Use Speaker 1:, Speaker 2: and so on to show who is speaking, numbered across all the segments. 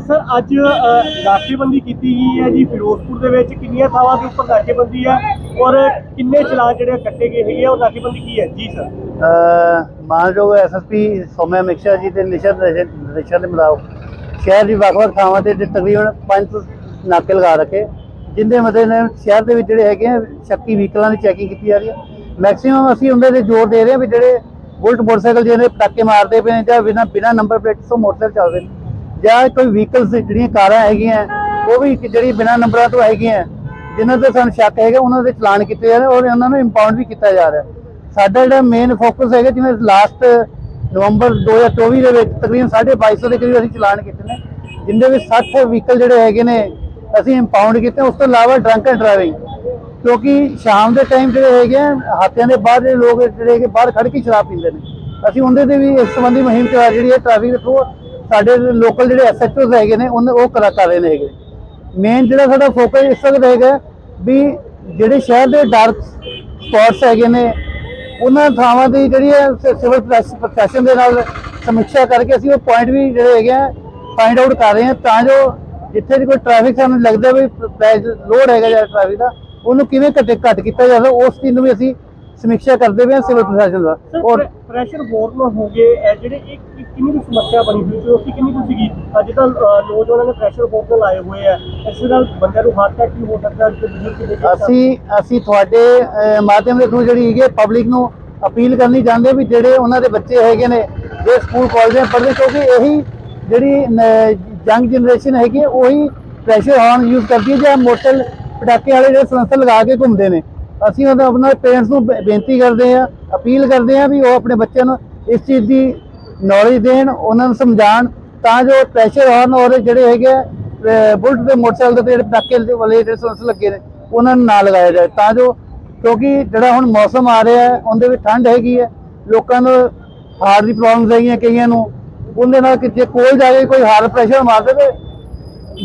Speaker 1: Sir ਅੱਜ ਕੀਤੀ ਗਈ ਹੈ ਜੀ ਫਿਰੋਜ਼ਪੁਰ ਦੇ ਵਿੱਚ। ਕਿੰਨੀਆਂ ਥਾਵਾਂ ਦੇ ਉੱਪਰ ਨਾਕੇਬੰਦੀ ਹੈ ਔਰ ਕਿੰਨੇ ਚਲਾਨ ਜਿਹੜੇ ਕੱਟੇ ਗਏ ਹੈਗੇ ਆ ਔਰ ਨਾਕੇਬੰਦੀ ਕੀ ਹੈ? ਜੀ ਸਰ।
Speaker 2: ਅ, ਮਾਨਯੋਗ ਐਸਐਸਪੀ ਸੋਮਿਆ ਮਿਕਸ਼ਾ ਜੀ ਤੇ ਨਿਸ਼ਰ ਨਿਸ਼ਰ ਦੇ ਮੁਤਾਬਕ ਸ਼ਹਿਰ ਦੀ ਵੱਖ-ਵੱਖ ਥਾਵਾਂ ਤੇ ਤਕਰੀਬਨ ਪੰਜ ਨਾਕੇ ਲਗਾ ਰੱਖੇ। ਜਿੰਦੇ ਮਤੇ ਨੇ ਸ਼ਹਿਰ ਦੇ ਵਿੱਚ ਜਿਹੜੇ ਹੈਗੇ ਆ ਸ਼ੱਕੀ ਵਹੀਕਲਾਂ ਦੀ ਚੈਕਿੰਗ ਕੀਤੀ ਜਾ ਰਹੀ ਹੈ। ਮੈਕਸਿਮਮ ਅਸੀਂ ਉਹਦੇ ਤੇ ਜ਼ੋਰ ਦੇ ਰਹੇ ਹਾਂ ਵੀ ਜਿਹੜੇ ਬੁਲਟ ਮੋਟਰਸਾਈਕਲ ਜਿਹੜੇ ਪਟਾਕੇ ਮਾਰਦੇ ਪਏ ਨੇ ਜਾਂ ਬਿਨਾਂ ਬਿਨਾਂ ਨੰਬਰ ਪਲੇਟ ਤੋਂ ਮੋਟਰਸਾਈਕਲ ਚੱਲਦੇ ਨੇ। ਜਾਂ ਕੋਈ ਵਹੀਕਲਸ ਜਿਹੜੀਆਂ ਕਾਰਾਂ ਹੈਗੀਆਂ ਉਹ ਵੀ ਜਿਹੜੀ ਬਿਨਾਂ ਨੰਬਰਾਂ ਤੋਂ ਹੈਗੀਆਂ ਜਿਨ੍ਹਾਂ ਤੇ ਸਾਨੂੰ ਸ਼ੱਕ ਹੈਗਾ ਉਹਨਾਂ ਦੇ ਚਲਾਨ ਕੀਤੇ ਜਾ ਰਹੇ ਔਰ ਉਹਨਾਂ ਨੂੰ ਇੰਪਾਊਂਡ ਵੀ ਕੀਤਾ ਜਾ ਰਿਹਾ। ਸਾਡਾ ਜਿਹੜਾ ਮੇਨ ਫੋਕਸ ਹੈਗਾ ਜਿਵੇਂ ਲਾਸਟ ਨਵੰਬਰ 2024 ਦੇ ਵਿੱਚ ਤਕਰੀਬਨ 250 ਦੇ ਕਰੀਬ ਅਸੀਂ ਚਲਾਨ ਕੀਤੇ ਨੇ ਜਿੰਦੇ ਵਿੱਚ 60 ਵਹੀਕਲ ਜਿਹੜੇ ਹੈਗੇ ਨੇ ਅਸੀਂ ਇੰਪਾਊਂਡ ਕੀਤੇ ਉਸ ਤੋਂ ਇਲਾਵਾ ਡਰੰਕ ਐਂਡ ਡਰਾਈਵਿੰਗ ਕਿਉਂਕਿ ਸ਼ਾਮ ਦੇ ਟਾਈਮ ਜਿਹੜੇ ਹੈਗੇ ਆ, ਹਾਤਿਆਂ ਦੇ ਬਾਹਰ ਦੇ ਲੋਕ ਜਿਹੜੇ ਕਿ ਬਾਹਰ ਖੜ ਕੇ ਸ਼ਰਾਬ ਪੀਂਦੇ ਨੇ। ਅਸੀਂ ਉਹਦੇ ਤੇ ਵੀ ਇਸ ਸੰਬੰਧੀ ਮੁਹਿੰਮ ਚਲਾ ਜਿਹੜੀ ਹੈ ਟ੍ਰੈਫਿਕ ਦੇ ਥਰੂ ਸਾਡੇ ਲੋਕਲ ਜਿਹੜੇ ਐਸਐਚਓਸ ਹੈਗੇ ਨੇ, ਉਹਨੇ ਉਹ ਕਰਾ ਕਰ ਰਹੇ ਨੇ ਹੈਗੇ। ਮੇਨ ਜਿਹੜਾ ਸਾਡਾ ਫੋਕਸ ਇਸ ਵਕਤ ਹੈਗਾ ਵੀ ਜਿਹੜੇ ਸ਼ਹਿਰ ਦੇ ਡਾਰਕ ਸਪੌਟਸ ਹੈਗੇ ਨੇ, ਉਹਨਾਂ ਥਾਵਾਂ ਦੀ ਜਿਹੜੀ ਹੈ ਸਿਵਲ ਪ੍ਰੈਸ- ਪ੍ਰਸ਼ਾਸਨ ਦੇ ਨਾਲ ਸਮੀਖਿਆ ਕਰਕੇ ਅਸੀਂ ਉਹ ਪੁਆਇੰਟ ਵੀ ਜਿਹੜੇ ਹੈਗੇ ਆ ਫਾਈਂਡ ਆਊਟ ਕਰ ਰਹੇ ਹਾਂ ਤਾਂ ਜੋ ਜਿੱਥੇ ਵੀ ਕੋਈ ਟ੍ਰੈਫਿਕ ਸਾਨੂੰ ਲੱਗਦਾ ਵੀ ਲੋਡ ਹੈਗਾ ਜਾਂ ਟ੍ਰੈਫਿਕ ਦਾ, ਉਹਨੂੰ ਕਿਵੇਂ ਘੱਟ ਘੱਟ ਕੀਤਾ ਜਾਵੇ, ਉਸ ਚੀਜ਼ ਨੂੰ ਵੀ ਅਸੀਂ ਸਮੀਖਿਆ ਕਰਦੇ ਪਏ ਹਾਂ ਸਿਵਲ ਪ੍ਰਸ਼ਾਸਨ ਦਾ। ਔਰ
Speaker 1: ਪ੍ਰੈਸ਼ਰ ਬੋਰਡ ਨੂੰ ਹੋ ਗਏ। ਇਹ ਜਿਹੜੇ ਇੱਕ ਕਿੰਨੀ ਕੁ ਸਮੱਸਿਆ ਬਣੀ ਹੋਈ ਸੀ? ਉਸ ਦੀ ਕਿੰਨੀ ਕੁ ਸੀਗੀ? ਅੱਜ ਤਾਂ ਨੌਜਵਾਨਾਂ ਨੇ ਪ੍ਰੈਸ਼ਰ ਬੋਰਡ ਤੇ ਲਾਏ ਹੋਏ ਆ। ਇਸ ਨਾਲ ਬੰਦਿਆਂ ਨੂੰ ਹਾਰਟ ਅਟੈਕ ਵੀ ਹੋ ਸਕਦਾ ਹੈ
Speaker 2: ਅਸੀਂ ਅਸੀਂ ਤੁਹਾਡੇ ਮਾਧਿਅਮ ਦੇ ਥਰੂ ਜਿਹੜੀ ਹੈਗੀ ਪਬਲਿਕ ਨੂੰ ਅਪੀਲ ਕਰਨੀ ਚਾਹੁੰਦੇ ਵੀ ਜਿਹੜੇ ਉਹਨਾਂ ਦੇ ਬੱਚੇ ਹੈਗੇ ਨੇ ਜੇ ਸਕੂਲ ਕਾਲਜਾਂ ਪੜ੍ਹਦੇ ਕਿਉਂਕਿ ਇਹੀ ਜਿਹੜੀ ਯੰਗ ਜਨਰੇਸ਼ਨ ਹੈਗੀ ਉਹੀ ਪ੍ਰੈਸ਼ਰ ਹਾਰਨ ਯੂਜ਼ ਕਰਦੀ ਹੈ ਜਾਂ ਮੋਟਰ ਪਟਾਕੇ ਵਾਲੇ ਜਿਹੜੇ ਸਲੰਸਰ ਲਗਾ ਕੇ ਘੁੰਮਦੇ ਨੇ। ਅਸੀਂ ਉਹਨਾਂ ਆਪਣੇ ਪੇਰੈਂਟਸ ਨੂੰ ਬੇ- ਬੇਨਤੀ ਕਰਦੇ ਹਾਂ ਅਪੀਲ ਕਰਦੇ ਹਾਂ ਵੀ ਉਹ ਆਪਣੇ ਬੱਚਿਆਂ ਨੂੰ ਇਸ ਚੀਜ਼ ਦੀ ਨੌਲੇਜ ਦੇਣ ਉਹਨਾਂ ਨੂੰ ਸਮਝਾਉਣ ਤਾਂ ਜੋ ਪ੍ਰੈਸ਼ਰ ਹਾਰਨ ਔਰ ਜਿਹੜੇ ਹੈਗੇ ਆ, ਬੁਲਟ ਦੇ ਮੋਟਰਸਾਈਕਲ ਦੇ ਜਿਹੜੇ ਪਟਾਕੇ ਵਾਲੇ ਜਿਹੜੇ ਸਲੰਸਰ ਲੱਗੇ ਨੇ ਉਹਨਾਂ ਨੂੰ ਨਾ ਲਗਾਇਆ ਜਾਏ। ਤਾਂ ਜੋ ਕਿਉਂਕਿ ਜਿਹੜਾ ਹੁਣ ਮੌਸਮ ਆ ਰਿਹਾ ਹੈ ਉਹਦੇ ਵਿੱਚ ਠੰਡ ਹੈਗੀ ਹੈ ਲੋਕਾਂ ਨੂੰ ਹਾਰਟ ਦੀ ਪ੍ਰੋਬਲਮਸ ਹੈਗੀਆਂ ਕਈਆਂ ਨੂੰ ਉਹਦੇ ਨਾਲ ਕਿ ਕੋਲ ਜਾ ਕੇ ਕੋਈ ਹਾਰਟ ਪ੍ਰੈਸ਼ਰ ਮਾਰ ਦੇਵੇ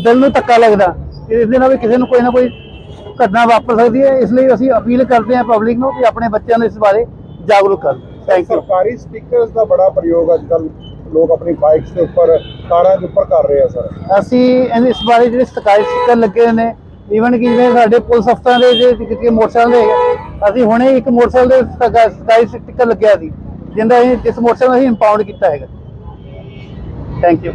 Speaker 2: ਦਿਲ ਨੂੰ ਧੱਕਾ ਲੱਗਦਾ ਇਸ ਦੇ ਨਾਲ ਵੀ ਕਿਸੇ ਨੂੰ ਕੋਈ ਨਾ ਕੋਈ ਘਟਨਾ ਵਾਪਰ ਸਕਦੀ ਹੈ ਇਸ ਲਈ ਅਸੀਂ ਅਪੀਲ ਕਰਦੇ ਹਾਂ ਪਬਲਿਕ ਨੂੰ ਕਿ ਆਪਣੇ ਬੱਚਿਆਂ ਨੂੰ ਇਸ ਬਾਰੇ ਜਾਗਰੂਕ ਕਰਨ। ਥੈਂਕ ਯੂ
Speaker 3: ਸਰਕਾਰੀ ਸਪੀਕਰਸ ਦਾ ਬੜਾ ਪ੍ਰਯੋਗ ਅੱਜ ਕੱਲ ਲੋਕ ਆਪਣੀ ਬਾਈਕਸ ਦੇ ਉੱਪਰ ਕਾਰਾਂ ਦੇ ਉੱਪਰ ਕਰ ਰਹੇ ਆ ਸਰ।
Speaker 2: ਅਸੀਂ ਇਹਦੇ- ਇਸ ਬਾਰੇ ਜਿਹੜੇ ਸਰਕਾਰੀ ਸਟicker ਲੱਗੇ ਹੋਏ ਨੇ ਈਵਨ ਕਿ ਜਿਵੇਂ ਸਾਡੇ ਪੁਲਿਸ ਅਫਸਰਾਂ ਦੇ ਜਿਹੜੇ ਮੋਟਰਸਾਈਕਲ ਦੇ ਅਸੀਂ ਹੁਣੇ ਇੱਕ ਮੋਟਰਸਾਈਕਲ ਦੇ ਸਰਕਾ- ਸਰਕਾਰੀ ਸਟicker ਲੱਗਿਆ ਸੀ ਜਿੰਦਾ ਅਸੀਂ ਜਿਸ ਮੋਟਰਸਾਈਕਲ ਅਸੀਂ ਇੰਪਾਊਂਡ ਕੀਤਾ ਹੈਗਾ। Thank you